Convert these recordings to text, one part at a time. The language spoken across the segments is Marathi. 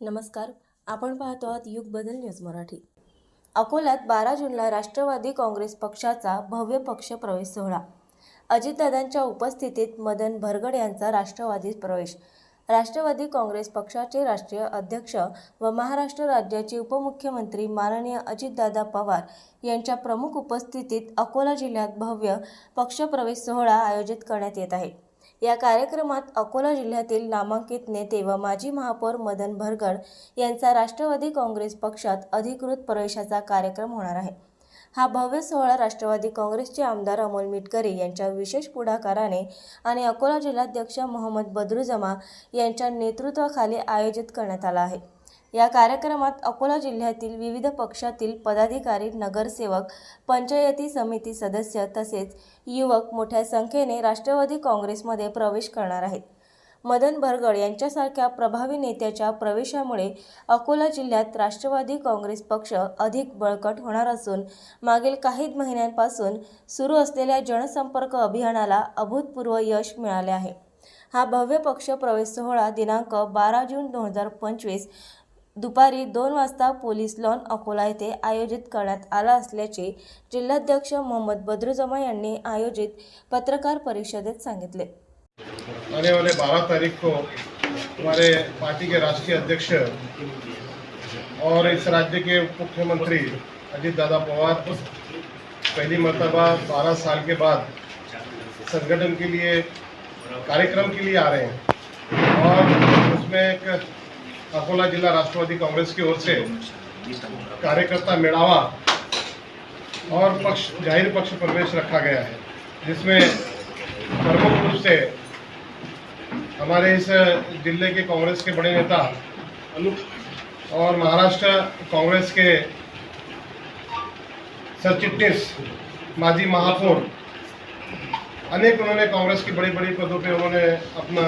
नमस्कार आपण पाहतो आहात युग बदल न्यूज मराठी. अकोल्यात बारा जूनला राष्ट्रवादी काँग्रेस पक्षाचा भव्य पक्ष प्रवेश सोहळा. अजितदादांच्या उपस्थितीत मदन भरगड यांचा राष्ट्रवादीत प्रवेश. राष्ट्रवादी काँग्रेस पक्षाचे राष्ट्रीय अध्यक्ष व महाराष्ट्र राज्याचे उपमुख्यमंत्री माननीय अजितदादा पवार यांच्या प्रमुख उपस्थितीत अकोला जिल्ह्यात भव्य पक्षप्रवेश सोहळा आयोजित करण्यात येत आहे. या कार्यक्रमात अकोला जिल्ह्यातील नामांकित नेते व माजी महापौर मदन भरगड यांचा राष्ट्रवादी काँग्रेस पक्षात अधिकृत प्रवेशाचा कार्यक्रम होणार आहे. हा भव्य सोहळा राष्ट्रवादी काँग्रेसचे आमदार अमोल मिटकरी यांच्या विशेष पुढाकाराने आणि अकोला जिल्हाध्यक्ष मोहम्मद बद्रुजमा यांच्या नेतृत्वाखाली आयोजित करण्यात आला आहे. या कार्यक्रमात अकोला जिल्ह्यातील विविध पक्षातील पदाधिकारी नगरसेवक पंचायती समिती सदस्य तसेच युवक मोठ्या संख्येने राष्ट्रवादी काँग्रेसमध्ये प्रवेश करणार आहेत. मदन भरगड यांच्यासारख्या प्रभावी नेत्याच्या प्रवेशामुळे अकोला जिल्ह्यात राष्ट्रवादी काँग्रेस पक्ष अधिक बळकट होणार असून मागील काही महिन्यांपासून सुरू असलेल्या जनसंपर्क अभियानाला अभूतपूर्व यश मिळाले आहे. हा भव्य पक्ष प्रवेश सोहळा दिनांक बारा जून दोन हजार पंचवीस दुपारी दोन वाजता पोलीस लॉन अकोला येथे आयोजित करण्यात आला असल्याचे जिल्हाध्यक्ष मोहम्मद बद्रुजमा यांनी आयोजित पत्रकार परिषदेत सांगितले. आने वाले 12 तारीख को हमारे पार्टी के राष्ट्रीय अध्यक्ष और इस राज्य के उप मुख्यमंत्री अजीत दादा पवार पहली मरतबा 12 साल के बाद संगठन के लिए कार्यक्रम के लिए आ रहे हैं। अकोला जिला राष्ट्रवादी कांग्रेस की ओर से कार्यकर्ता मेड़ावा और पक्ष, ज़ाहिर पक्ष प्रवेश रखा गया है, जिसमें प्रमुख रूप से हमारे इस ज़िले के कांग्रेस के बड़े नेता और महाराष्ट्र कांग्रेस के सचिटनीस माजी महापौर, अनेक उन्होंने कांग्रेस की बड़ी बड़ी पदों पे उन्होंने अपना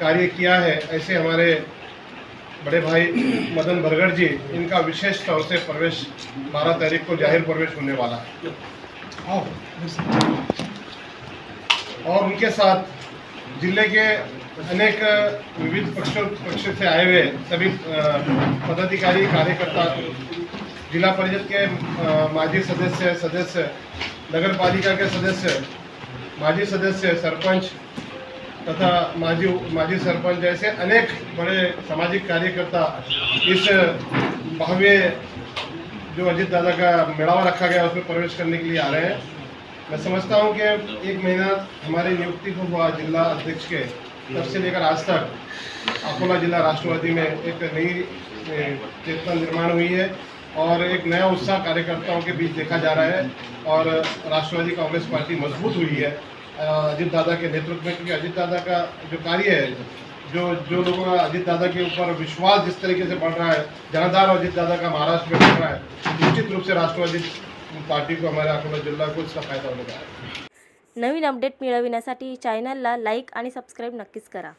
कार्य किया है, ऐसे हमारे बड़े भाई मदन भरगड़ जी, इनका विशेष तौर से प्रवेश, बारह तारीख को ज़ाहिर प्रवेश होने वाला है। और उनके साथ ज़िले के अनेक विविध पक्षों, पक्ष से आए हुए सभी पदाधिकारी, कार्यकर्ता, जिला परिषद के माजी सदस्य सदस्य नगर पालिका के सदस्य, माजी सदस्य, सरपंच तथा माजी माजी सरपंच जैसे अनेक बड़े सामाजिक कार्यकर्ता इस भव्य जो अजीत दादा का मेड़ावा रखा गया, उसमें प्रवेश करने के लिए आ रहे हैं। मैं समझता हूँ कि एक महीना हमारी नियुक्ति को हुआ जिला अध्यक्ष के, तब से लेकर आज तक अकोला जिला राष्ट्रवादी में एक नई चेतना निर्माण हुई है और एक नया उत्साह कार्यकर्ताओं के बीच देखा जा रहा है और राष्ट्रवादी कांग्रेस पार्टी मज़बूत हुई है। अजीत दादा के नेतृत्व में क्योंकि अजीत दादा का जो कार्य है जो जो लोगों का अजीत दादा के ऊपर विश्वास जिस तरीके से बढ़ रहा है जनाधार अजीत दादा का महाराष्ट्र में बढ़ रहा है निश्चित रूप से राष्ट्रवादी पार्टी को हमारे अकोला जिला को इसका फायदा होने का है। नवीन अपडेट मिळविण्यासाठी चॅनलला लाईक आणि सबस्क्राईब नक्कीच करा.